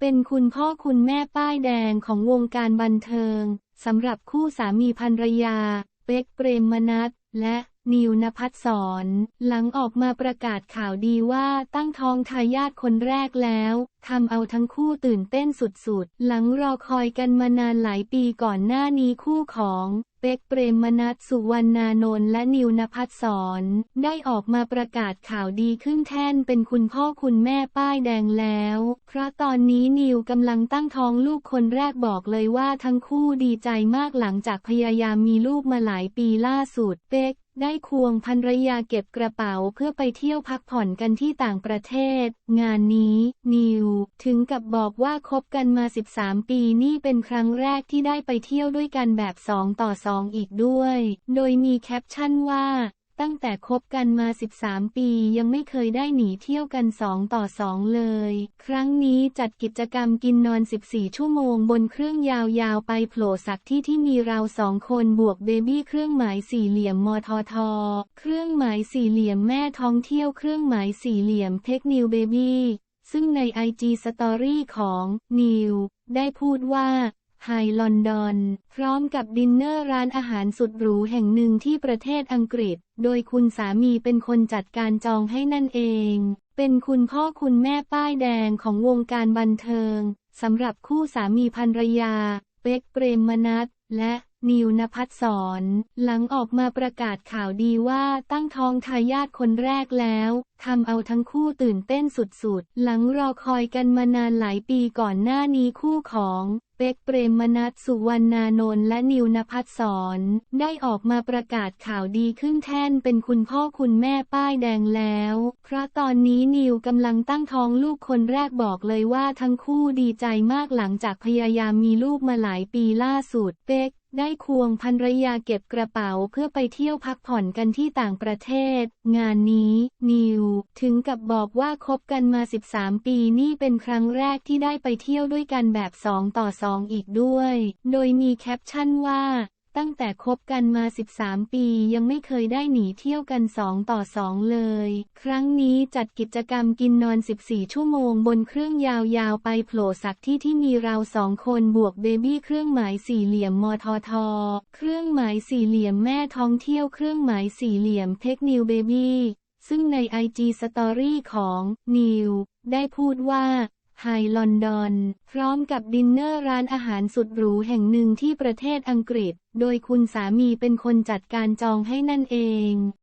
เป็นคุณพ่อคุณแม่ป้ายแดงของวงการบันเทิงสำหรับคู่สามีภรรยา เป๊กเปรมมนัทและ นิวนภัสสรหลังออกมาประกาศข่าวดีว่าตั้งท้องทายาทคนแรกแล้วทำเอาทั้งคู่ตื่นเต้นสุดๆ หลังรอคอยกันมานานหลายปีก่อนหน้านี้คู่ของเป็กเปรมมนัทสุวรรณานนท์และนิวนภัสสรได้ออกมาประกาศข่าวดีขึ้นแท่นเป็นคุณพ่อคุณแม่ป้ายแดงแล้ว เพราะตอนนี้นิวกำลังตั้งท้องลูกคนแรกบอกเลยว่าทั้งคู่ดีใจมากหลังจากพยายามมีลูกมาหลายปีล่าสุด เป็ก ได้ควงภรรยาเก็บกระเป๋าเพื่อไปเที่ยวพักผ่อนกันที่ต่างประเทศ งานนี้ นิว ถึงกับบอกว่าคบกันมา 13 ปีนี่เป็นครั้งแรกที่ได้ไปเที่ยวด้วยกันแบบ 2 ต่อ 2 อีกด้วย โดยมีแคปชั่นว่า ตั้งแต่คบกันมา 13 ปียังไม่เคยได้หนีเที่ยวกัน 2 ต่อ 2 เลย ครั้งนี้จัดกิจกรรมกินนอน 14 ชั่วโมงบนเครื่องยาวๆ ไปโผล่สักที่ที่มีเราสองคนบวกเบบี้เครื่องหมายสี่เหลี่ยมมทท เครื่องหมายสี่เหลี่ยมแม่ท้องเที่ยวเครื่องหมายสี่เหลี่ยมเทคนิวเบบี้ซึ่งใน IG Story ของนิวได้พูดว่า ไฮลอนดอน พร้อมกับดินเนอร์ร้านอาหารสุดหรูแห่งหนึ่งที่ประเทศอังกฤษ โดยคุณสามีเป็นคนจัดการจองให้นั่นเอง เป็นคุณพ่อคุณแม่ป้ายแดงของวงการบันเทิงสำหรับคู่สามีภรรยา เป็กเปรมมนัทและนิวนภัสสรหลังออกมาประกาศข่าวดีว่าตั้งท้องทายาทคนแรกแล้วทำเอาทั้งคู่ตื่นเต้นสุดๆ หลังรอคอยกันมานานหลายปีก่อนหน้านี้คู่ของ เป็กเปรมมนัทสุวรรณานนท์และนิวนภัสสรได้ออกมาประกาศข่าวดีขึ้นแท่นเป็นคุณพ่อคุณแม่ป้ายแดงแล้ว เพราะตอนนี้นิวกำลังตั้งท้องลูกคนแรกบอกเลยว่าทั้งคู่ดีใจมากหลังจากพยายามมีลูกมาหลายปีล่าสุดเป็กได้ควงภรรยาเก็บกระเป๋าเพื่อไปเที่ยวพักผ่อนกันที่ต่างประเทศ งานนี้ นิว ถึงกับบอกว่าคบกันมา 13 ปีนี่เป็นครั้งแรกที่ได้ไปเที่ยวด้วยกันแบบ 2 ต่อ 2 อีกด้วย โดยมีแคปชั่นว่า ตั้งแต่คบกันมา 13 ปียังไม่เคยได้หนีเที่ยวกัน 2 ต่อ 2 เลย ครั้งนี้จัดกิจกรรมกินนอน 14 ชั่วโมงบนเครื่องยาวๆ ไปโผล่สักที่ที่มีเราสองคนบวกเบบี้เครื่องหมายสี่เหลี่ยมมทท เครื่องหมายสี่เหลี่ยมแม่ท้องเที่ยวเครื่องหมายสี่เหลี่ยมเทคนิวเบบี้ ซึ่งในไอจีสตอรี่ของนิวได้พูดว่าไฮลอนดอน พร้อมกับดินเนอร์ร้านอาหารสุดหรูแห่งหนึ่งที่ประเทศอังกฤษ โดยคุณสามีเป็นคนจัดการจองให้นั่นเอง